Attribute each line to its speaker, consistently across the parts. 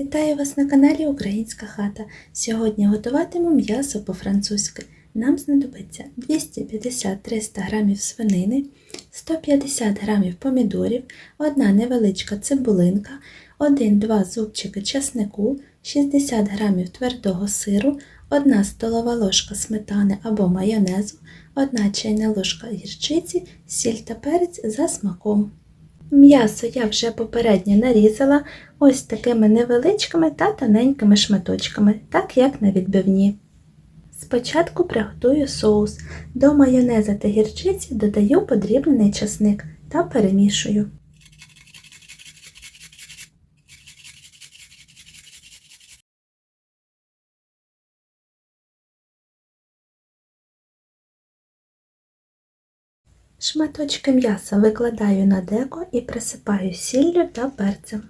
Speaker 1: Вітаю вас на каналі Українська хата. Сьогодні готуватиму м'ясо по-французьки. Нам знадобиться 250-300 г свинини, 150 г помідорів, одна невеличка цибулинка, 1-2 зубчики чеснику, 60 г твердого сиру, 1 столова ложка сметани або майонезу, 1 чайна ложка гірчиці, сіль та перець за смаком. М'ясо я вже попередньо нарізала ось такими невеличкими та тоненькими шматочками, так як на відбивні. Спочатку приготую соус. До майонеза та гірчиці додаю подрібний часник та перемішую. Шматочки м'яса викладаю на деко і присипаю сіллю та перцем.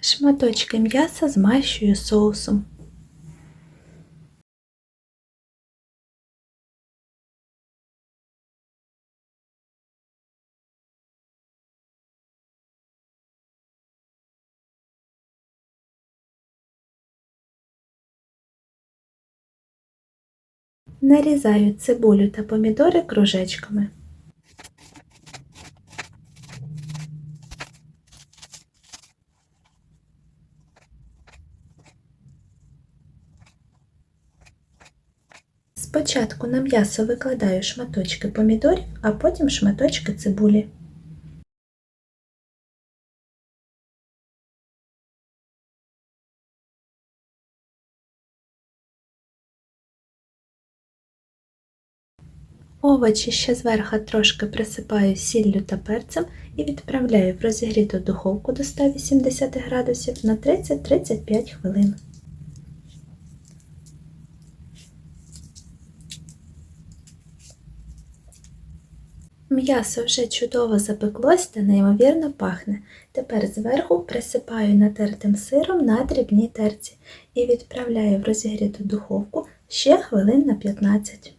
Speaker 1: Шматочки м'яса змащую соусом. Нарізаю цибулю та помідори кружечками. Спочатку на м'ясо викладаю шматочки помідорів, а потім шматочки цибулі. Овочі ще зверху трошки присипаю сіллю та перцем і відправляю в розігріту духовку до 180 градусів на 30-35 хвилин. М'ясо вже чудово запеклось та неймовірно пахне. Тепер зверху присипаю натертим сиром на дрібній терці і відправляю в розігріту духовку ще хвилин на 15.